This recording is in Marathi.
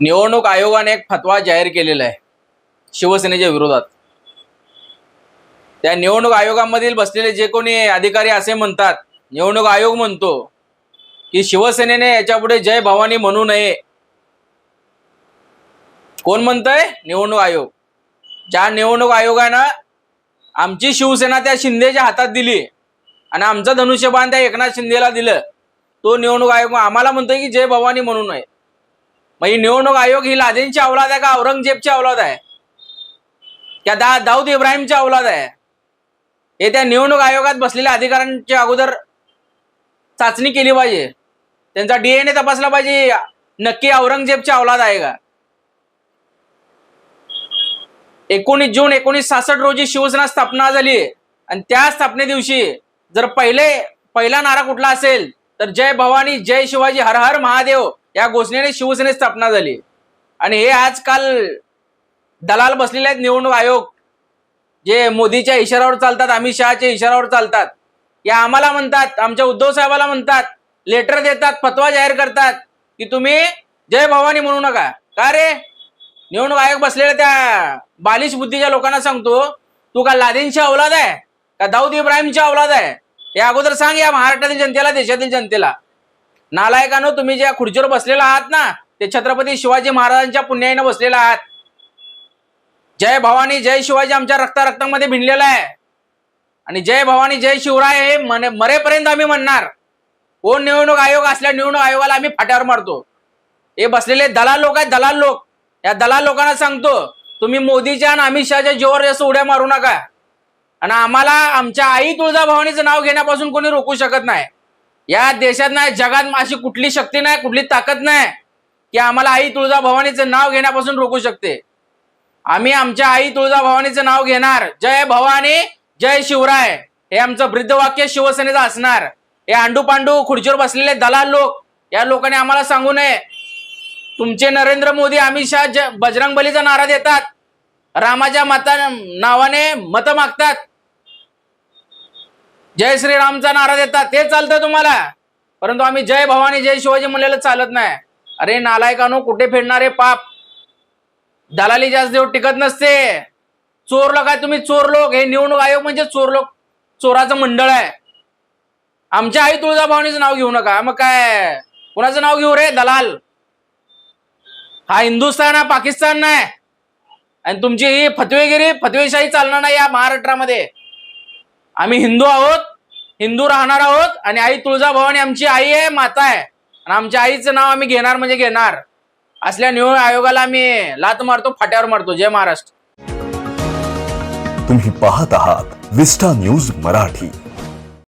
निवडणूक आयोगाने एक फतवा जाहीर केलेला आहे शिवसेनेच्या विरोधात. त्या निवडणूक आयोगामधील बसलेले जे कोणी अधिकारी असे म्हणतात निवडणूक आयोग म्हणतो की शिवसेनेने याच्यापुढे जय भवानी म्हणू नये. कोण म्हणतंय? निवडणूक आयोग. ज्या निवडणूक आयोगानं आमची शिवसेना त्या शिंदेच्या हातात दिली आणि आमचं धनुष्यबाण त्या एकनाथ शिंदेला दिलं तो निवडणूक आयोग आम्हाला म्हणतोय की जय भवानी म्हणू नये. म्हणजे निवडणूक आयोग ही लादेनची अवलाद आहे का? औरंगजेबची अवलाद आहे. त्या दा दाऊद इब्राहिमची अवलाद आहे. हे त्या निवडणूक आयोगात बसलेल्या अधिकाऱ्यांच्या अगोदर चाचणी केली पाहिजे. त्यांचा डीएनए तपासला पाहिजे. नक्की औरंगजेबची अवलाद आहे का? एकोणीस जून एकोणीस सासष्ट रोजी शिवसेना स्थापना झाली. आणि त्या स्थापने दिवशी जर पहिले पहिला नारा कुठला असेल तर जय भवानी जय शिवाजी हर हर महादेव. या घोषणेने शिवसेनेची स्थापना झाली. आणि हे आजकाल दलाल बसलेले आहेत निवडणूक आयोग. जे मोदीच्या इशाऱ्यावर चालतात अमित शहाच्या इशाऱ्यावर चालतात. या आम्हाला म्हणतात आमच्या उद्धव साहेबाला म्हणतात लेटर देतात फतवा जाहीर करतात की तुम्ही जय भवानी म्हणू नका. का रे? निवडणूक आयोग बसलेल्या त्या बालिश बुद्धीच्या लोकांना सांगतो तू का लादेनची अवलाद आहे? का दाऊद इब्राहिमची अवलाद आहे? हे अगोदर सांग या महाराष्ट्रातील जनतेला देशातील जनतेला. नालायकानो तुम्ही ज्या खुर्चीवर बसलेला आहात ना ते छत्रपती शिवाजी महाराजांच्या पुण्याईनं बसलेला आहात. जय भवानी जय शिवाजी आमच्या रक्ता रक्तामध्ये भिनलेला आहे. आणि जय भवानी जय शिवराय हे मने मरेपर्यंत आम्ही म्हणणार. कोण निवडणूक आयोग असल्या निवडणूक आयोगाला आम्ही फाट्यावर मारतो. हे बसलेले दलाल लोक आहेत दलाल लोक. या दलाल लोकांना सांगतो तुम्ही मोदीच्या आणि अमित शहाच्या जीवावर जास्त उड्या मारू नका. आणि आम्हाला आमच्या आई तुळजाभवानीचं नाव घेण्यापासून कोणी रोखू शकत नाही. या देशात नाही जगात अशी कुठली शक्ती नाही कुठली ताकद नाही की आम्हाला आई तुळजा भवानीचं नाव घेण्यापासून रोखू शकते. आम्ही आमच्या आई तुळजा भवानीचं नाव घेणार. जय भवानी जय शिवराय. हे आमचं ब्रिद्धवाक्य शिवसेनेचं असणार. हे आंडू पांडू खुर्चीवर बसलेले दलाल लोक या लोकांनी आम्हाला सांगू नये. तुमचे नरेंद्र मोदी अमित शहा ज बजरंग बलीचा नारा देतात. रामाच्या मता नावाने मतं मागतात. जय श्रीरामचा नारा देतात ते चालतं तुम्हाला. परंतु आम्ही जय भवानी जय शिवाजी म्हणलेलं चालत नाही. अरे नालायकानो कुठे फिरणारे पाप? दलाली जास्त देव टिकत नसते. चोर लोक आहे तुम्ही चोर लोक? हे निवडणूक आयोग म्हणजे चोर लोक चोराचं मंडळ आहे. आमच्या आई तुळजाभवानीचं नाव घेऊ नका. मग काय? कुणाचं नाव घेऊ रे? दलाल. हा हिंदुस्थान हा पाकिस्तान नाही. आणि तुमची ही फतवेगिरी फतवेशाही चालणार नाही या महाराष्ट्रामध्ये. आम्ही हिंदू आहोत. हिंदू राहणार आहोत आणि आई तुळजाभवानी आमची आई आहे माता आहे. आणि आमच्या आईचं नाव आम्ही घेणार म्हणजे घेणार. असल्या निवडणूक आयोगाला आम्ही लात मारतो फाट्यावर मारतो. जय महाराष्ट्र. तुम्ही पाहत आहात विस्टा न्यूज मराठी.